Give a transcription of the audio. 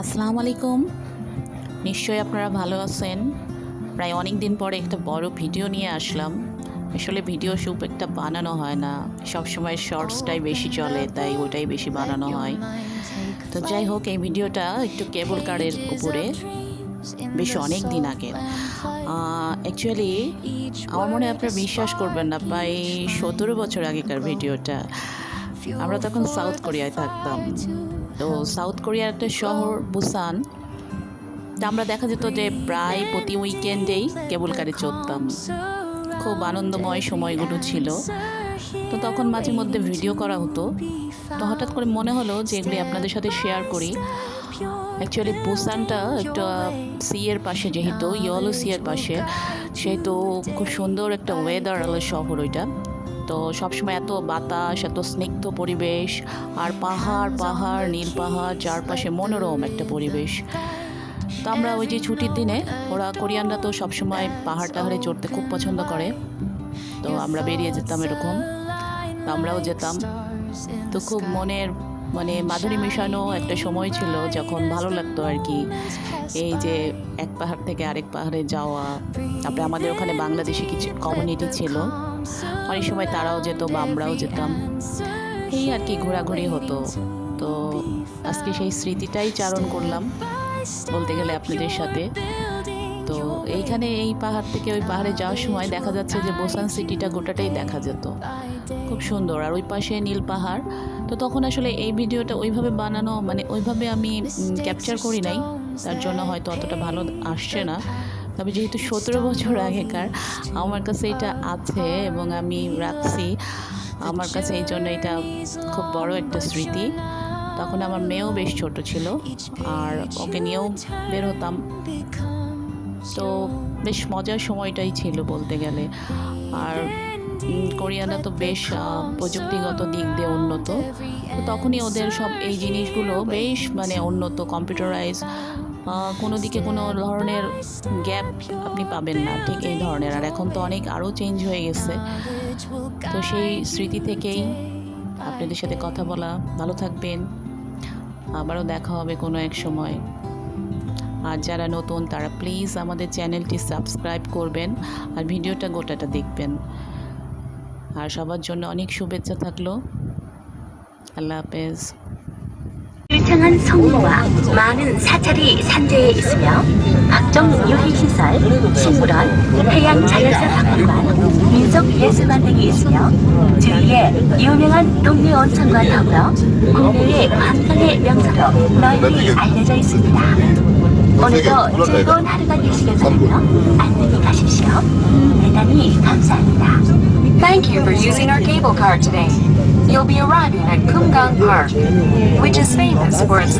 আসসালামু আলাইকুম। নিশ্চয়ই আপনারা ভালো আছেন। প্রায় অনেক দিন পরে একটা বড় ভিডিও নিয়ে আসলাম। আসলে ভিডিও খুব একটা বানানো হয় না। সবসময় শর্টসটাই বেশি চলে, তাই ওটাই বেশি বানানো হয়। তো যাই হোক, এই ভিডিওটা একটু কেবল কারের উপরে বেশ অনেক দিন আগের অ্যাকচুয়ালি আমার মনে হয় আপনারা বিশ্বাস করবেন না, প্রায় সতেরো বছর আগেকার ভিডিওটা। আমরা তখন সাউথ কোরিয়ায় থাকতাম। তো সাউথ কোরিয়ার একটা শহর, বুসান। তা আমরা দেখা যেত যে প্রায় প্রতি উইকেন্ডেই কেবল কারে চড়তাম। খুব আনন্দময় সময়গুলো ছিল। তো তখন মাঝে মধ্যে ভিডিও করা হতো। তো হঠাৎ করে মনে হলো যে এগুলি আপনাদের সাথে শেয়ার করি। অ্যাকচুয়ালি বুসানটা একটা সিয়ের পাশে, যেহেতু ইয়লো সিয়ের পাশে, সেহেতু খুব সুন্দর একটা ওয়েদার শহর ওইটা। তো সবসময় এত বাতাস, এত স্নিগ্ধ পরিবেশ আর পাহাড় পাহাড়, নীল পাহাড়, চারপাশে মনোরম একটা পরিবেশ। তো আমরা ওই যে ছুটির দিনে, ওরা কোরিয়ানরা তো সবসময় পাহাড় টাহাড়ে চড়তে খুব পছন্দ করে। তো আমরা বেরিয়ে যেতাম এরকম। আমরাও যেতাম। তো খুব মনের মানে মাধুরী মিশানো একটা সময় ছিল যখন ভালো লাগতো আর কি। এই যে এক পাহাড় থেকে আরেক পাহাড়ে যাওয়া, তারপরে আমাদের ওখানে বাংলাদেশি কিছু কমিউনিটি ছিল। অনেক সময় তারাও যেত, বা আমরাও যেতাম। এই আর কি ঘোরাঘুরি হতো। তো আজকে সেই স্মৃতিটাই চারণ করলাম, বলতে গেলে আপনাদের সাথে। তো এইখানে এই পাহাড় থেকে ওই পাহাড়ে যাওয়ার সময় দেখা যাচ্ছে যে বোসান সিটিটা গোটাটাই দেখা যেত। খুব সুন্দর। আর ওই পাশে নীল পাহাড়। তো তখন আসলে এই ভিডিওটা ওইভাবে বানানো মানে ওইভাবে আমি ক্যাপচার করি নাই। তার জন্য হয়তো অতটা ভালো আসছে না। তবে যেহেতু সতেরো বছর আগেকার, আমার কাছে এটা আছে এবং আমি রাখছি। আমার কাছে এই জন্য এটা খুব বড় একটা স্মৃতি। তখন আমার মেয়েও বেশ ছোট ছিল আর ওকে নিয়েও বের হতাম। তো বেশ মজার সময়টাই ছিল বলতে গেলে। আর কোরিয়ানা তো বেশ প্রযুক্তিগত দিক দিয়ে উন্নত। তো তখনই ওদের সব এই জিনিসগুলো বেশ মানে উন্নত কম্পিউটারাইজ কোনো দিকে কোনো ধরনের গ্যাপ আপনি পাবেন না, ঠিক এই ধরনের। আর এখন তো অনেক আরও চেঞ্জ হয়ে গেছে। তো সেই স্মৃতি থেকেই আপনাদের সাথে কথা বলা। ভালো থাকবেন। আবারও দেখা হবে কোনো এক সময়। আর যারা নতুন, তারা প্লিজ আমাদের চ্যানেলটি সাবস্ক্রাইব করবেন আর ভিডিওটা গোটাটা দেখবেন। আর সবার জন্য অনেক শুভেচ্ছা থাকল। আল্লাহ হাফেজ। 일 창한 성모와 많은 사찰이 산재에 있으며 각종 유해시설, 식물원, 해양자연사박물관, 민속예술관 등이 있으며 주위에 유명한 동네 온천과 더불어 국내외 관광의 명소로 널리 알려져 있습니다. 오늘도 즐거운 하루가 되시길 바라며 안녕히 가십시오. 대단히 감사합니다. Thank you for using our cable car today. You'll be arriving at Kumgang Park, which is famous for its